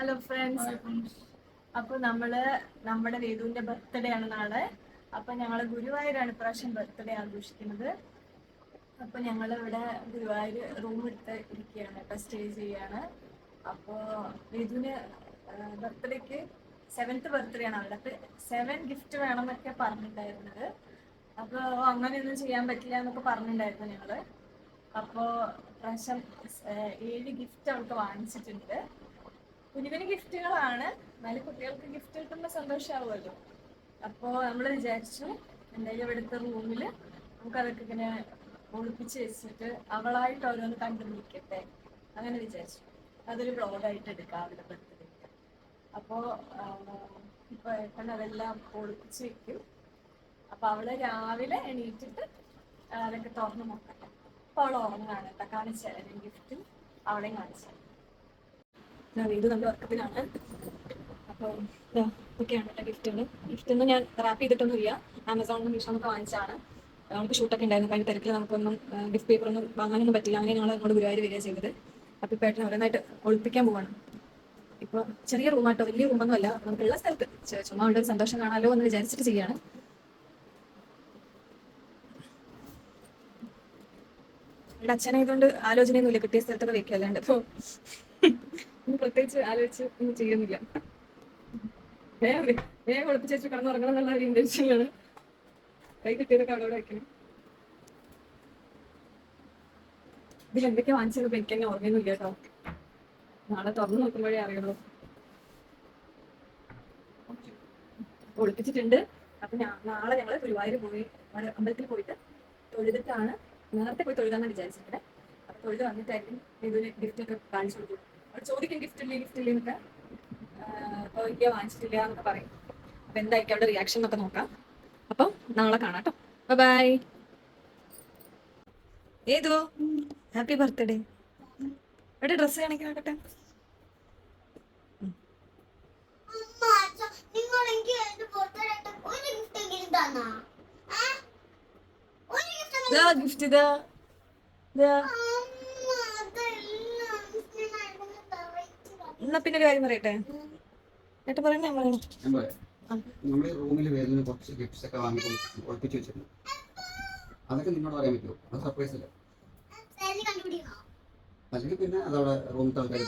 Hello friends അപ്പൊ നമ്മൾ നമ്മുടെ വേദുവിന്റെ ബർത്ത്ഡേ ആണ് നാളെ. അപ്പൊ ഞങ്ങൾ ഗുരുവായൂരാണ് ഇപ്രാവശ്യം ബർത്ത്ഡേ ആഘോഷിക്കുന്നത്. അപ്പൊ ഞങ്ങൾ ഇവിടെ ഗുരുവായൂർ റൂം എടുത്ത് ഇരിക്കുകയാണ് ഇപ്പൊ സ്റ്റേ ചെയ്യാണ് അപ്പോ വേദുവിന് ബർത്ത്ഡേക്ക് സെവൻത്ത് ബർത്ത്ഡേ ആണ് അവിടെ അപ്പൊ സെവൻ ഗിഫ്റ്റ് വേണം എന്നൊക്കെ പറഞ്ഞിട്ടുണ്ടായിരുന്നത്. അപ്പൊ അങ്ങനെയൊന്നും ചെയ്യാൻ പറ്റില്ല എന്നൊക്കെ പറഞ്ഞിട്ടുണ്ടായിരുന്നു ഞങ്ങൾ. അപ്പോ പ്രാവശ്യം ഏഴ് ഗിഫ്റ്റ് അവൾക്ക് വാങ്ങിച്ചിട്ടുണ്ട്. കുഞ്ഞുകുഞ്ഞു ഗിഫ്റ്റുകളാണ്. എന്നാലും കുട്ടികൾക്ക് ഗിഫ്റ്റ് കിട്ടുമ്പോൾ സന്തോഷമാവുമല്ലോ അപ്പോൾ നമ്മൾ വിചാരിച്ചു എന്തായാലും ഇവിടുത്തെ റൂമിൽ നമുക്കതൊക്കെ ഇങ്ങനെ ഒളിപ്പിച്ച് വെച്ചിട്ട് അവളായിട്ട് ഓരോന്ന് കണ്ടുപിടിക്കട്ടെ അങ്ങനെ വിചാരിച്ചു. അതൊരു ബ്ലോഗായിട്ട് എടുക്കാം അവരുടെ ബർത്ത്ഡേക്ക് അപ്പോൾ ഇപ്പോൾ ഏട്ടൻ അതെല്ലാം ഒളിപ്പിച്ച് വെക്കും. അപ്പോൾ അവൾ രാവിലെ എണീറ്റിട്ട് അതൊക്കെ തുറന്ന് നോക്കട്ടെ. അപ്പോൾ അവൾ ഉറങ്ങാണ് കേട്ടോ. കാണിച്ചാൽ ഗിഫ്റ്റും അവളെയും കാണിച്ചു ദാ നല്ല അപ്പോൾ ഇതൊക്കെയാണ് ഗിഫ്റ്റുകൾ ഗിഫ്റ്റ് ഒന്നും ഞാൻ റാപ്പ് ചെയ്തിട്ടൊന്നുമില്ല. ആമസോണിൽ നിന്ന് മീഷോ ഒക്കെ വാങ്ങിച്ചാണ് നമുക്ക് ഷൂട്ടൊക്കെ ഉണ്ടായിരുന്നു. കഴിഞ്ഞ തിരക്കിൽ നമുക്കൊന്നും ഗിഫ്റ്റ് പേപ്പർ ഒന്നും വാങ്ങാനൊന്നും പറ്റില്ല. അങ്ങനെ ഞങ്ങൾ അങ്ങോട്ട് ഗുരുവായൂർ വരിക ചെയ്തത്. അപ്പോൾ ഇപ്പോൾ ഏട്ടൻ ഒളിപ്പിക്കാൻ പോവാണ്. ഇപ്പോൾ ചെറിയ റൂമാട്ടോ വലിയ റൂമൊന്നും അല്ല നമുക്കുള്ള സ്ഥലത്ത്. ചുമ്മാ ഒരു സന്തോഷം കാണാലോ എന്ന് വിചാരിച്ചിട്ട് ചെയ്യാണ്. ഇവിടെ അച്ഛനായതുകൊണ്ട് ആലോചനയൊന്നുമില്ല. കിട്ടിയ സ്ഥലത്തൊക്കെ വെക്കുക അല്ലാണ്ട് ഇപ്പോൾ പ്രത്യേകിച്ച് ആലോചിച്ച് ഒന്നും ചെയ്യുന്നില്ല. വേഗം വേഗം കിടന്നുറങ്ങണം എന്നുള്ള ഒരു ഇന്റൻഷനിലാണ് കൈ കിട്ടിയതൊക്കെ അവിടെ വയ്ക്കണം ഇതിൽ എന്തൊക്കെ വാങ്ങിച്ചത്? എനിക്ക് തന്നെ ഓർമ്മയൊന്നുമില്ല കേട്ടോ. നാളെ തുറന്നു നോക്കുമ്പോഴേ അറിയുള്ളൂ. ഒളിപ്പിച്ചിട്ടുണ്ട്. അപ്പൊ നാളെ ഞങ്ങൾ ഗുരുവായൂർ പോയി അമ്പലത്തിൽ പോയിട്ട് തൊഴുതിട്ടാണ് നേരത്തെ പോയി തൊഴുതാന്ന് വിചാരിച്ചിട്ടുണ്ട് അപ്പൊ തൊഴുത് വന്നിട്ടായിരിക്കും ഇതിന് ഗിഫ്റ്റ് ഒക്കെ കാണിച്ചു കൊടുക്കും ചോദിക്കും ഗിഫ്റ്റ് ഇല്ലേ ഗിഫ്റ്റ് ഇല്ലേ എന്നൊക്കെ. അപ്പോൾ ഇല്ല വാങ്ങിച്ചിട്ടില്ല എന്നൊക്കെ പറയും. അപ്പൊ എന്തായിരിക്കും അവിടെ റിയാക്ഷൻ എന്നൊക്കെ നോക്കാം. അപ്പം നാളെ കാണാം കേട്ടോ ബൈ ഏതോ ഹാപ്പി ബർത്ത്ഡേ എവിടെ ഡ്രസ്സ് കാണിക്കാൻ ഗിഫ്റ്റ് അമ്മ, അച്ഛാ, നിങ്ങൾ എനിക്ക് എന്റെ birthday ആയിട്ട് ഒരു gift എങ്കിലും തന്നാ? ഏ? ഒരു gift എങ്കിലും- ഇതാ ഗിഫ്റ്റ് ഇതാ ഇതാ അമ്മ, അതെല്ലാം അച്ഛനായിരുന്നു തറയിച്ചതാ. എന്നാ പിന്നെ ഒരു കാര്യം പറയട്ടെ ഏട്ടാ പറയണേ ഞാൻ പറയണം നമ്മുടെ റൂമിൽ വരുന്ന കുറച്ച് ഗിഫ്റ്റ്സ് ഒക്കെ വാങ്ങി ഒളിപ്പിച്ച് വെച്ചിരുന്നു അതൊക്കെ നിന്നോട് പറയാൻ പറ്റുമോ അത് സർപ്രൈസ് അല്ല? അല്ലെങ്കിൽ പിന്നെ അതവിടെ റൂം ആൾക്കാർ.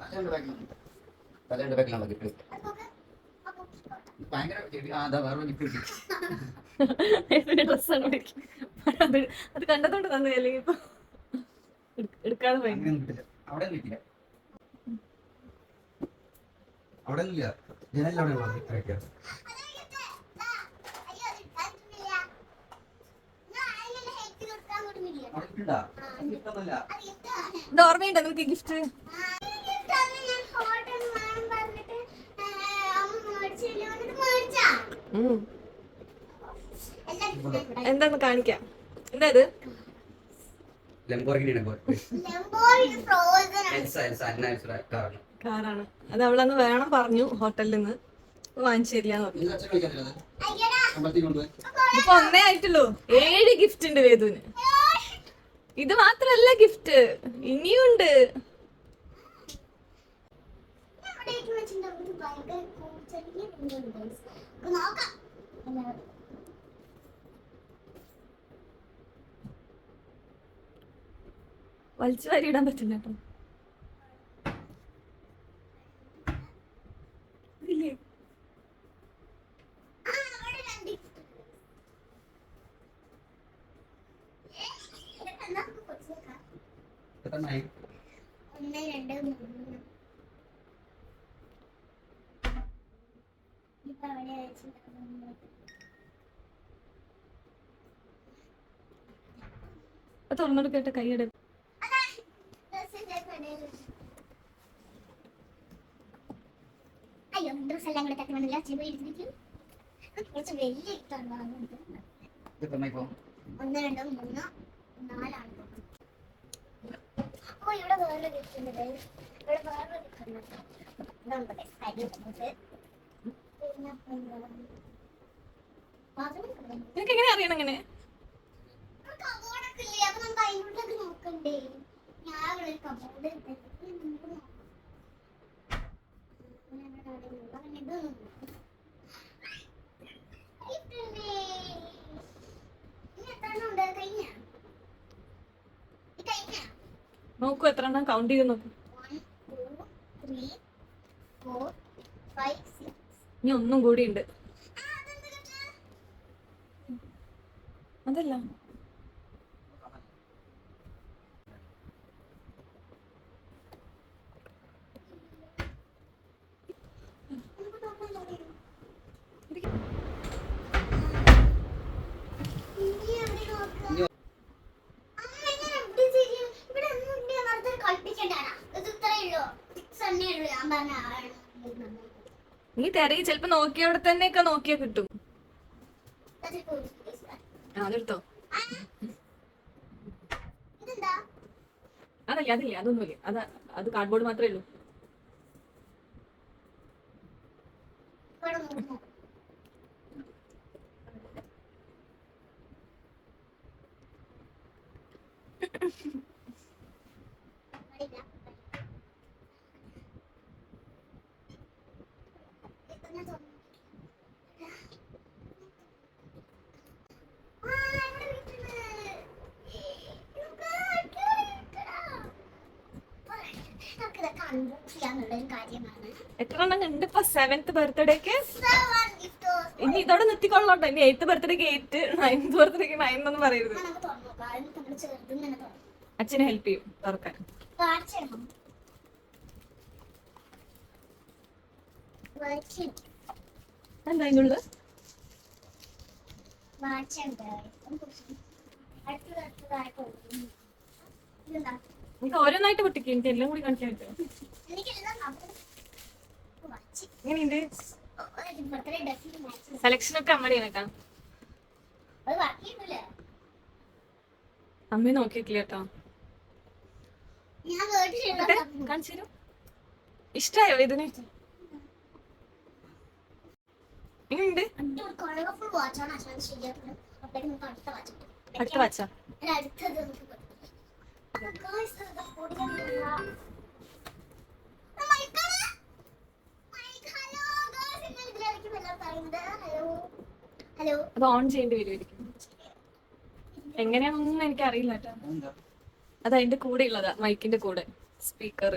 തലേന്റെ ബാക്കിലാണ് തലേന്റെ ബാക്കിലാണ് ഗിഫ്റ്റ് ഡ്രസ്സാണ് അത് അത് കണ്ടതുകൊണ്ട് തന്നെ അല്ലെങ്കിൽ ഇപ്പൊ എടു- എടുക്കാതെ അവിടെ അവിടെ ഒന്നുമില്ല ജനലിൽ എന്താന്ന് കാണിക്കാം? എന്താ ഇത്? കാറാണ്. അത് അവളന്ന് വേണം പറഞ്ഞു ഹോട്ടലിൽ നിന്ന്. വാങ്ങിച്ചു പറഞ്ഞു. അമ്പലത്തിൽ ഇപ്പൊ ഒന്നേ ആയിട്ടുള്ളൂ. ഏഴ് ഗിഫ്റ്റ് ഉണ്ട് വേദുവിന്. ഇത് മാത്രല്ല ഗിഫ്റ്റ് ഇനിയുണ്ട് ഭയങ്കര നോക്കാം. വലിച്ചു വാരി ഇടാൻ പറ്റില്ല കേട്ടോ. ഒന്ന് രണ്ട് മൂന്ന് ഇപ്പൊ അവിടെ വെച്ചിട്ടുണ്ടാവും അത് തുറന്നെടുക്കട്ടെ കൈയെടു. അയ്യോ ഡ്രസ് എല്ലാം കൂടെ തട്ടി വന്നില്ല ചെവി കുറച്ച് വലിയ ഇട്ടാണ് വാങ്ങുന്നത്? ഒന്ന് രണ്ട് മൂന്ന് നാലാണ് ഓ ഇവിടെ വേറൊരു ഗിഫ്റ്റ് ഉണ്ട്. ഇവിടെ വേറൊരു ഗിഫ്റ്റ് ഉണ്ട് ഇതുണ്ട് guys. കരി ഉണ്ട്. പിന്നെ എന്താണ്? ബാത്റൂമിൽ കിടക്കുന്നു. നിനക്ക് എങ്ങനെ അറിയണം. അങ്ങനെ? നോക്കൂ എത്ര എണ്ണം കൗണ്ട് ചെയ്ത് നോക്കൂ. ഇനി ഒന്നും കൂടി ഉണ്ട്? അതല്ല. ഇത്. ഞാൻ പറഞ്ഞ. നീ തിരയി ചിലപ്പോ നോക്കിയ അവിടെ തന്നെ ഒക്കെ നോക്കിയാ കിട്ടും. അതെടുത്തോ? അതല്ല അതില്ല അതൊന്നുമില്ല. അത് അത് കാർഡ്ബോർഡ് മാത്രമേ ഉള്ളൂ ഇവിടെ നോക്കാം. ഇവിടില്ല. ഇതെന്നാ തോന്നുന്നു? ആ, ഇവിടെ വിട്ടിട്ടുണ്ട്. ഇതൊക്കെ അടിപൊളി വിട്ടടാ. നമുക്കിതൊക്കെ unbox ചെയ്യാന്നുള്ളൊരു കാര്യമാണ് എത്ര എണ്ണം ഉണ്ട് ഇപ്പൊ സെവൻത് ബർത്ത്ഡേക്ക്. ഇനി ഇതോടെ നിർത്തിക്കൊള്ളോട്ടോ. ഇനി എയ്ത്ത് ബർത്ത്ഡേക്ക് എയ്റ്റ് നയൻത് ബർത്ത്ഡേക്ക് നയൻ എന്ന് പറയരുത്. അച്ഛനെ ഹെൽപ്പ് ചെയ്യും. തുറക്കാൻ. എന്താ അതിനുള്ളത്? വായിച്ചുണ്ട്. അടുത്തത് അടുത്തതായി പോകും. എനിക്ക് ഓരോന്നായിട്ട് പൊട്ടിക്കും എനിക്ക് എല്ലാം കൂടി കാണിക്കാൻ പറ്റും എനിക്കെല്ലാം നമുക്ക് വായിച്ച്. എങ്ങനെയുണ്ട്. സെലക്ഷൻ ഒക്കെ അമ്മടിയാണ് കേട്ടോ? അമ്മ നോക്കിയിട്ടില്ല കേട്ടോ. കാണിച്ചു ഇഷ്ടായോ ഇതിന് എങ്ങനെയുണ്ട് നമുക്ക് അടുത്ത വാച്ചാ. അടുത്ത വച്ച അത് ഓൺ ചെയ്യേണ്ടി വരുമായിരിക്കും എങ്ങനെയാണെന്നൊന്നും എനിക്ക് അറിയില്ല അത് അതിന്റെ കൂടെ ഉള്ളതാ മൈക്കിന്റെ കൂടെ സ്പീക്കർ.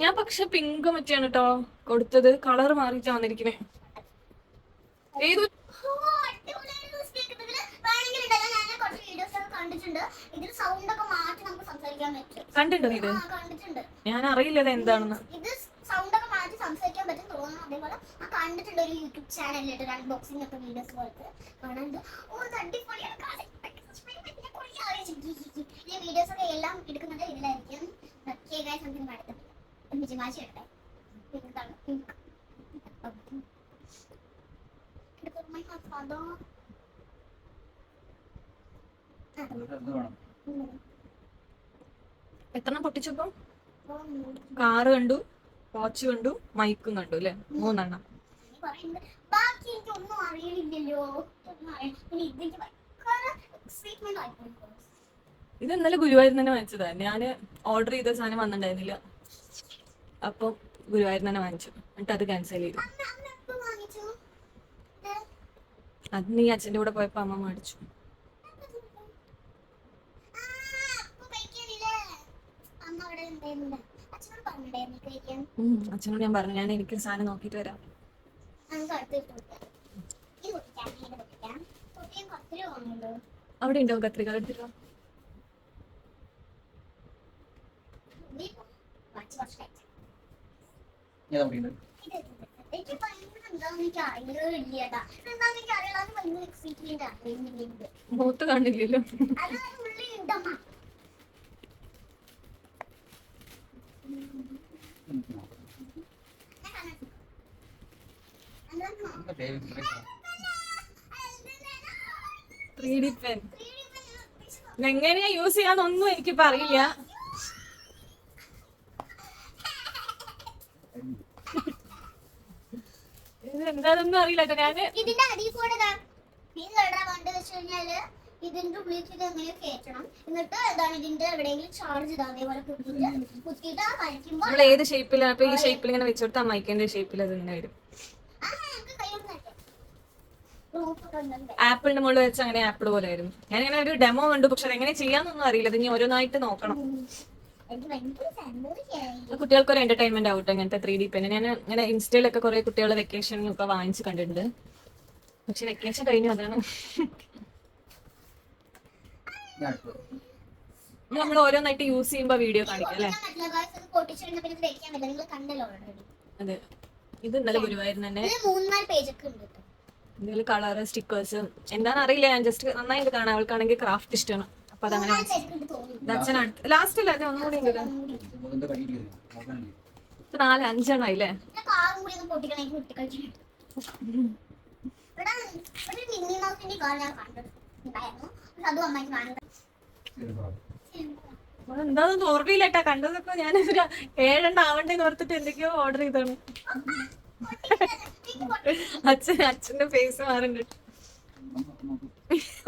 ഞാൻ പക്ഷെ പിങ്ക് മറ്റാണ് കേട്ടോ കൊടുത്തത്. കളർ മാറിയിട്ടാ വന്നിരിക്കണേ ഏത് ഓ, അടിപൊളിയായിരുന്നു speaker. ഇതിൽ വേണമെങ്കിൽ ഉണ്ടല്ലോ, ഞാൻ കുറച്ച് videos ഒക്കെ കണ്ടിട്ടുണ്ട്. ഇതിൽ സൗണ്ട് ഒക്കെ മാറ്റി നമുക്ക് സംസാരിക്കാൻ പറ്റും. കണ്ടിട്ടുണ്ടോ ഇത്? ആ കണ്ടിട്ടുണ്ട്. ഞാൻ അറിയില്ല ഇത് എന്താണെന്ന്. ഇത് സൗണ്ട് ഒക്കെ മാറ്റി സംസാരിക്കാൻ പറ്റും തോന്നുന്നു അതേപോലെ. ഞാൻ കണ്ടിട്ടുണ്ട് ഒരു യൂട്യൂബ് ചാനലിൽ ഒരു അൺബോക്സിംഗ് ഒക്കെ വീഡിയോസ് പോലത്തെ. കാണാനുണ്ട് ഓ ഇത് അടിപൊളിയാണ്. കാര്യം. ഇതിനെ കുറിച്ച് ആലോചിച്ചു. ഈ വീഡിയോസ് ഒക്കെ എല്ലാം എടുക്കുന്നത് ഇതിലായിരിക്കും. പ്രത്യേകമായി സംതിങ് നടത്തുന്നത് മിജിമാച്ചി എടുത്തേ പിങ്ക് കളർ പിങ്ക് അതോ ഇത് എന്ത് വേണം? എത്ര പൊട്ടിച്ചപ്പോ? കാറ് കണ്ടു വാച്ച് കണ്ടു മൈക്കും കണ്ടു അല്ലെ? മൂന്നെണ്ണം. ബാക്കി എനിക്കൊന്നും അറിയില്ലല്ലോ. ഇത് ഇന്നലെ ഗുരുവായൂർ തന്നെ വാങ്ങിച്ചതാ. ഞാൻ ഓർഡർ ചെയ്ത സാധനം വന്നിട്ടുണ്ടായിരുന്നില്ല. അപ്പം ഗുരുവായൂർ തന്നെ വാങ്ങിച്ചു. എന്നിട്ട് അത് ക്യാൻസൽ ചെയ്തു. അത് നീ അച്ഛന്റെ കൂടെ പോയപ്പോ അമ്മ മേടിച്ചു ആ, അപ്പൊ കഴിക്കാനില്ലേ? അമ്മ അവിടെ ഉണ്ടായിരുന്നില്ല. അച്ഛനോട് ഞാൻ പറഞ്ഞു ഞാൻ എനിക്ക് സാധനം നോക്കിട്ട് വരാം. അവിടെ ഉണ്ടോ കത്രിക? എടുത്തിട്ടോ കാണില്ലല്ലോ. പൊട്ടിക്കാം, ത്രീ എങ്ങനെയാ യൂസ് ചെയ്യാന്നൊന്നും എനിക്കിപ്പോ അറിയില്ല ഇത് എന്താണെന്നൊന്നും അറിയില്ല കേട്ടോ ഞാൻ ഇതിന്റെ അടിയിൽ കൂടെ നീ വേണ്ടത് വെച്ച് കഴിഞ്ഞാൽ ഇതിന്റെ ഉള്ളിലേക്ക് ഇത് എങ്ങനെ കയറ്റണം? എന്നിട്ട് എന്താണ് ഇതിന്റെ എവിടെയെങ്കിലും ചാർജ് ഇതാ അതേപോലെ കുത്തിയിട്ട്. കുത്തിയിട്ട് ആ കഴിക്കുമ്പോ നമ്മൾ ഏത് ഷേപ്പിലാണ് ഇപ്പൊ ഈ ഷേപ്പിൽ ഇങ്ങനെ വെച്ചോട്ട് ആ മൈക്കിന്റെ ഷേപ്പിൽ അത് ഇങ്ങനെ വരും. ആപ്പിളിന്റെ മുകളിൽ വെച്ച് അങ്ങനെ ആപ്പിൾ പോലെ വരും. ഞാൻ ഇങ്ങനെ ഒരു ഡെമോ കണ്ടു പക്ഷെ എങ്ങനെ ചെയ്യാന്നൊന്നും അറിയില്ല. ഇത് ഇനി ഓരോന്നായിട്ട് നോക്കണം. കുട്ടികൾക്ക് ഒരു എന്റർടൈൻമെന്റ് ആവട്ടെ ഇങ്ങനത്തെ ത്രീ ഡി പെൻ ഞാൻ ഇങ്ങനെ ഇൻസ്റ്റയിലൊക്കെ കുറെ കുട്ടികളെ വെക്കേഷൻ ഒക്കെ വാങ്ങിച്ച് കണ്ടിട്ടുണ്ട്. പക്ഷെ വെക്കേഷൻ കഴിഞ്ഞു അതാണ്. നമ്മൾ ഓരോന്നായിട്ട് യൂസ് ചെയ്യുമ്പോ വീഡിയോ കാണിക്കാം അല്ലേ? അത്. ഇത് ഇന്നലെ ഗുരുവായൂരിന് തന്നെ. ഇതിൽ കളറ് സ്റ്റിക്കേഴ്സ് എന്താണെന്ന് അറിയില്ല. ഞാൻ ജസ്റ്റ് നന്നായിട്ട് കാണാം. അവൾക്കാണെങ്കിൽ ക്രാഫ്റ്റ് ഇഷ്ടമാണ്. അപ്പൊ അതങ്ങനെ അച്ഛൻ ലാസ്റ്റ് അല്ലേ? ഒന്നുകൂടി ഒന്നും കൂടി ഉണ്ട് നാല് അഞ്ചെണ്ണായില്ലേ ഇവിടെ മിന്നി മൗസിന്റെ കാർ ഞാൻ കണ്ടിട്ടുണ്ടായിരുന്നു എന്താന്ന് ഓർമ്മയില്ലട്ടാ കണ്ടതൊക്കെ ഞാൻ ഒരു ഏഴെണ്ണം ആവണ്ടേന്ന് ഓർത്തിട്ട് എന്തൊക്കെയോ ഓർഡർ ചെയ്താണ് അച്ഛൻ അച്ഛന്റെ ഫേസ് മാറുന്നുണ്ട്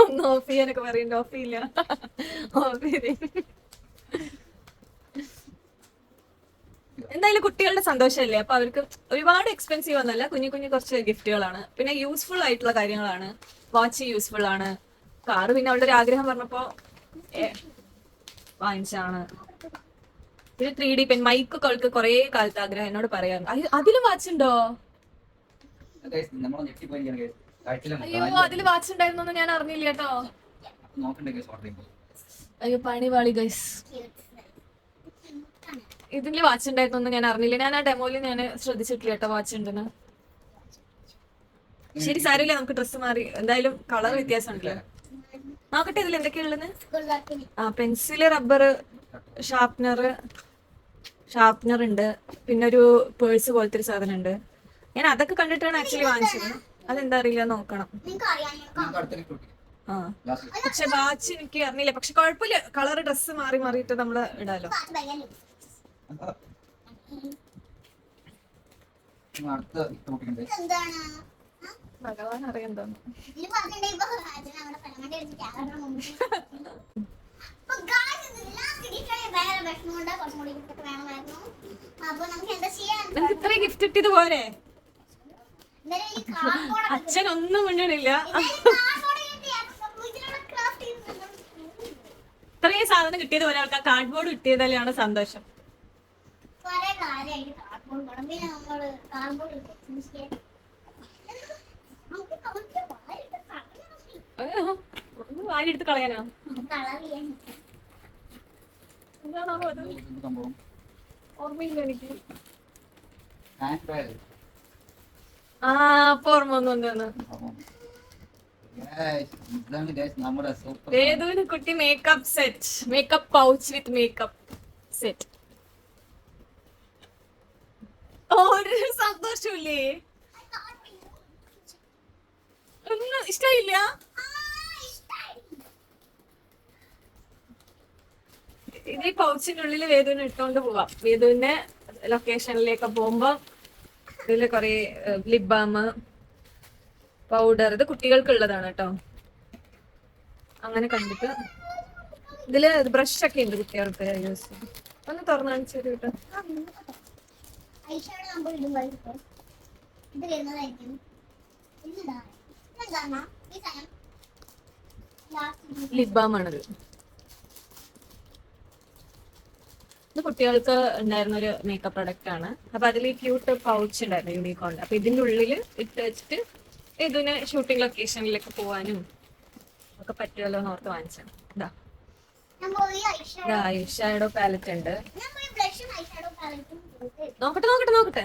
ഒന്ന് ഓഫ് ചെയ്യാനൊക്കെ പറയുന്നുണ്ട് ഓഫ് ചെയ്യില്ല. ഓഫ് എന്തായാലും കുട്ടികളുടെ സന്തോഷമല്ലേ? അപ്പൊ അവർക്ക് ഒരുപാട് എക്സ്പെൻസീവ് ഒന്നല്ല. കുഞ്ഞു കുഞ്ഞു കുറച്ച് ഗിഫ്റ്റുകളാണ് പിന്നെ യൂസ്ഫുൾ ആയിട്ടുള്ള കാര്യങ്ങളാണ്. വാച്ച് യൂസ്ഫുൾ ആണ്. കാറ് പിന്നെ അവളുടെ ഒരു ആഗ്രഹം പറഞ്ഞപ്പോ വാങ്ങിച്ചാണ് പിന്നെ ത്രീ ഡി പെൻ മൈക്ക് അവൾക്ക് കുറെ കാലത്ത് ആഗ്രഹം എന്നോട് പറയാൻ. അതിലും വാച്ചുണ്ടോ? അയ്യോ അതിൽ വാച്ച് ഉണ്ടായിരുന്നു ഞാൻ അറിഞ്ഞില്ല കേട്ടോ. അയ്യോ പണി വാളി ഗൈസ് ഇതിൽ വാച്ച് ഉണ്ടായിരുന്നു ഞാൻ അറിഞ്ഞില്ല. ഞാൻ ആ ഡെമോയിൽ ഞാൻ ശ്രദ്ധിച്ചിട്ടില്ല കേട്ടോ വാച്ച് ഉണ്ടെന്ന് ശരി സാരമില്ല നമുക്ക് ഡ്രസ്സ് മാറി. എന്തായാലും കളർ വ്യത്യാസം ഉണ്ടല്ലോ നോക്കട്ടെ ഇതിൽ എന്തൊക്കെയുള്ളത് ആ പെൻസിൽ റബ്ബർ ഷാർപ്നർ ഷാർപ്നർ ഉണ്ട്. പിന്നെ ഒരു പേഴ്സ് പോലത്തെ ഒരു സാധനം ഉണ്ട്. ഞാൻ അതൊക്കെ കണ്ടിട്ടാണ് ആക്ച്വലി വാങ്ങിച്ചത്. അതെന്താ അറിയില്ല നോക്കണം. ആ. പക്ഷെ വാച്ച് എനിക്ക് അറിഞ്ഞില്ല. പക്ഷെ കുഴപ്പമില്ല. കളർ ഡ്രസ്സ് മാറി മാറിയിട്ട് നമ്മൾ ഇടാലോ. അടുത്ത എന്താണ് ഭഗവാൻ ഗിഫ്റ്റ് പോരെ? അച്ഛൻ ഒന്നും മുന്നണില്ല. ഇത്രയും സാധനം കിട്ടിയത് പോലെ കാർഡ് കാർഡ്ബോർഡ് കിട്ടിയതല്ലാണ് സന്തോഷം. കുറെ കാര്യമായിട്ട് cardboard വേണം. പിന്നെ നമ്മൾ cardboard ഇട്ട് ഫിനിഷ് നമുക്ക് കുറച്ച് വാരിട്ട് കളയണം. ഒന്ന് വാരി എടുത്ത് കളയാനോ ഓർമ്മയില്ല എനിക്ക്. ആ അപ്പൊ ഓർമ്മ വന്നു കുട്ടി makeup set makeup pouch with makeup set ഒരു സന്തോഷമില്ലേ? ഒന്നും ഇഷ്ടമില്ല ഇത് ഈ പൗച്ചിനുള്ളിൽ വേദുവിനെ ഇട്ടുകൊണ്ട് പോവാം. വേദുവിന്റെ ലൊക്കേഷനിലേക്ക് പോകുമ്പോ ഇതിൽ കൊറേ ലിപ് ബാം പൗഡർ ഇത് കുട്ടികൾക്കുള്ളതാണ് കേട്ടോ. അങ്ങനെ കണ്ടിട്ട് ഇതിൽ ബ്രഷ് ഒക്കെ ഉണ്ട് കുട്ടികൾക്ക് യൂസ് ഒന്ന് തുറന്നു കാണിച്ചു തരൂ കേട്ടോ. ഇത് വരുന്നതായിരിക്കും. ഇത് കുട്ടികൾക്ക് ഉണ്ടായിരുന്ന ഒരു മേക്കപ്പ് പ്രൊഡക്റ്റ് ആണ്. അപ്പൊ അതിൽ ക്യൂട്ട് പൗച്ച് ഉണ്ടായിരുന്നു യൂണിക്കോണിന്റെ അപ്പൊ ഇതിന്റെ ഉള്ളിൽ ഇട്ട് വെച്ചിട്ട് ഇതിന് ഷൂട്ടിംഗ് ലൊക്കേഷനിലൊക്കെ പോവാനും ഒക്കെ പറ്റുമല്ലോ എന്ന് ഓർത്ത് വാങ്ങിച്ചാണ് ഇതാ പാലറ്റ് ഉണ്ട്. നോക്കട്ടെ നോക്കട്ടെ നോക്കട്ടെ.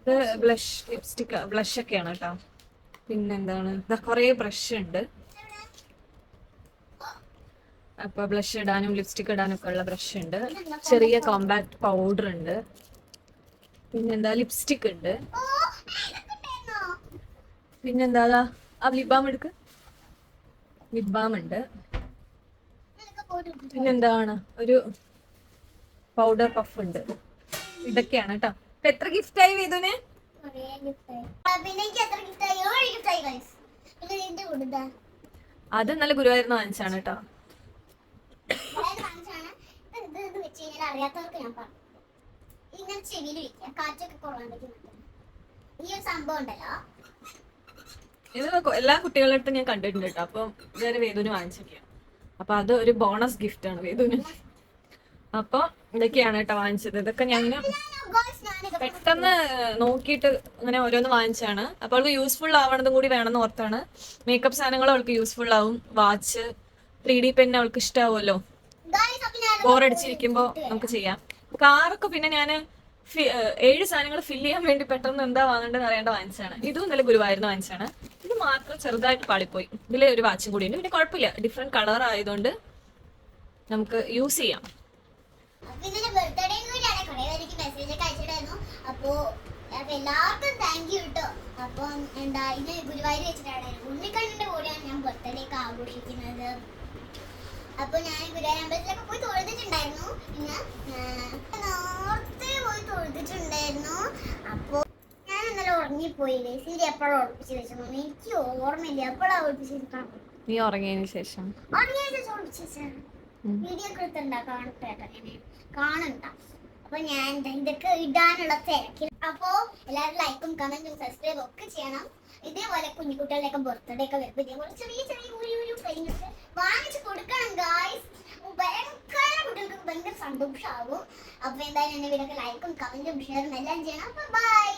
ഇത് ബ്ലഷ് ലിപ്സ്റ്റിക് ബ്ലഷ് ഒക്കെയാണ് കേട്ടോ. പിന്നെന്താണ്? ഇതാ കുറേ ബ്രഷ് ഉണ്ട് അപ്പൊ ബ്ലഷ് ഇടാനും ലിപ്സ്റ്റിക് ഇടാനും ഒക്കെ ഉള്ള ബ്രഷ് ഉണ്ട് ചെറിയ കോമ്പാക്ട് പൗഡർ ഉണ്ട് പിന്നെന്താ? ലിപ്സ്റ്റിക് ഉണ്ട്. പിന്നെന്താ? ആ ലിപ് ബാം എടുക്ക്. ലിപ് ബാം ഉണ്ട്. പിന്നെന്താണ്? ഒരു പൗഡർ പഫ് ഉണ്ട് ഇതൊക്കെയാണ് കേട്ടോ എത്ര ഗിഫ്റ്റായി പിന്നെ അത് നല്ല ഗുരുവായൂരിന്ന് വാങ്ങിച്ചാണ് കേട്ടോ. അറിയാത്തവർക്ക് ഞാൻ കാറ്റൊക്കെ കൊള്ളാൻ സംഭവം ഉണ്ടല്ലോ ഇത് എല്ലാ കുട്ടികളുടെ അടുത്തും ഞാൻ കണ്ടിട്ടുണ്ട് കേട്ടോ. അപ്പം ഇതുവരെ വേദുവിന് വാങ്ങിച്ചിരിക്കുക അപ്പൊ അത് ഒരു ബോണസ് ഗിഫ്റ്റ് ആണ് വേദുവിന്. അപ്പൊ ഇതൊക്കെയാണ് കേട്ടോ വാങ്ങിച്ചത്. ഇതൊക്കെ ഞാൻ പെട്ടെന്ന് നോക്കിയിട്ട് അങ്ങനെ ഓരോന്ന് വാങ്ങിച്ചാണ് അപ്പൊ അവൾക്ക് യൂസ്ഫുൾ ആവണതും കൂടി വേണമെന്ന് ഓർത്താണ്. മേക്കപ്പ് സാധനങ്ങൾ അവൾക്ക് യൂസ്ഫുൾ ആവും. വാച്ച് ത്രീ ഡി പെൻ അവൾക്ക് ഇഷ്ടാവുമല്ലോ. ബോർ അപ്പൊ ഞാൻ ബോറടിച്ചിരിക്കുമ്പോ നമുക്ക് ചെയ്യാം. കാറൊക്കെ പിന്നെ ഞാൻ ഏഴ് സാധനങ്ങൾ ഫില്ല് ചെയ്യാൻ വേണ്ടി പെട്ടെന്ന് എന്താ വാങ്ങേണ്ടത് അറിയേണ്ട വാങ്ങിച്ചാണ് ഇതും നല്ല ഗുരുവായിരുന്നു വാങ്ങിച്ചാണ് ഇത് മാത്രം ചെറുതായിട്ട് പാളിപ്പോയി. ഇതിൽ ഒരു വാച്ചും കൂടി ഉണ്ട്. പിന്നെ കുഴപ്പമില്ല. ഡിഫറെന്റ് കളർ ആയതുകൊണ്ട് നമുക്ക് യൂസ് ചെയ്യാം. പിന്നെ ബർത്ത്ഡേ കൂടിയാണ് മെസ്സേജ് അയച്ചിട്ടായിരുന്നു അപ്പോ എല്ലാവർക്കും താങ്ക് യു കേട്ടോ അപ്പം എന്താ ഇത് ഗുരുവായൂർ വെച്ചിട്ടാണ്. ഉണ്ണിക്കണ്ണിന്റെ കൂടെയാണ് ഞാൻ ബർത്ത്ഡേ ഒക്കെ ആഘോഷിക്കുന്നത്. അപ്പൊ ഞാൻ ഗുരുവായൂർ അമ്പലത്തിലൊക്കെ പോയി തൊഴുതിട്ടുണ്ടായിരുന്നു. പിന്നെ നേരത്തെ പോയി തൊഴുതിട്ടുണ്ടായിരുന്നു. അപ്പോ ഞാൻ ഇന്നലെ ഉറങ്ങിപ്പോയില്ലേ സീരി എപ്പോഴും ഉറപ്പിച്ച് വെച്ചു എനിക്ക് ഓർമ്മയില്ല. എപ്പോഴാണ് ഉറപ്പിച്ചിരിക്കണം നീ ഉറങ്ങിയതിന് ശേഷം. ഉറങ്ങിയതിന് ശേഷം ഉറപ്പിച്ച് വീഡിയോ ഒക്കെ എടുത്തുണ്ടാ കാണട്ടെ? കാണണ്ട. അപ്പൊ ഞാൻ ഇതൊക്കെ ഇടാനുള്ള തിരക്കിൽ. അപ്പോ എല്ലാവരും ലൈക്കും കമന്റും സബ്സ്ക്രൈബും ഒക്കെ ചെയ്യണം. ഇതേപോലെ കുഞ്ഞുകുട്ടികളുടെയൊക്കെ ബർത്ത്ഡേ ഒക്കെ വരുമ്പോൾ ഇതേപോലെ ചെറിയ ചെറിയ ഒരു ഒരു കഴിഞ്ഞിട്ട് വാങ്ങിച്ചു കൊടുക്കണം ഗായ്സ് ഭയങ്കര കുട്ടികൾക്ക് ഭയങ്കര സന്തോഷമാകും അപ്പൊ എന്തായാലും എന്റെ വീടൊക്കെ ലൈക്കും കമന്റും ഷെയറും എല്ലാം ചെയ്യണം. അപ്പൊ ബൈ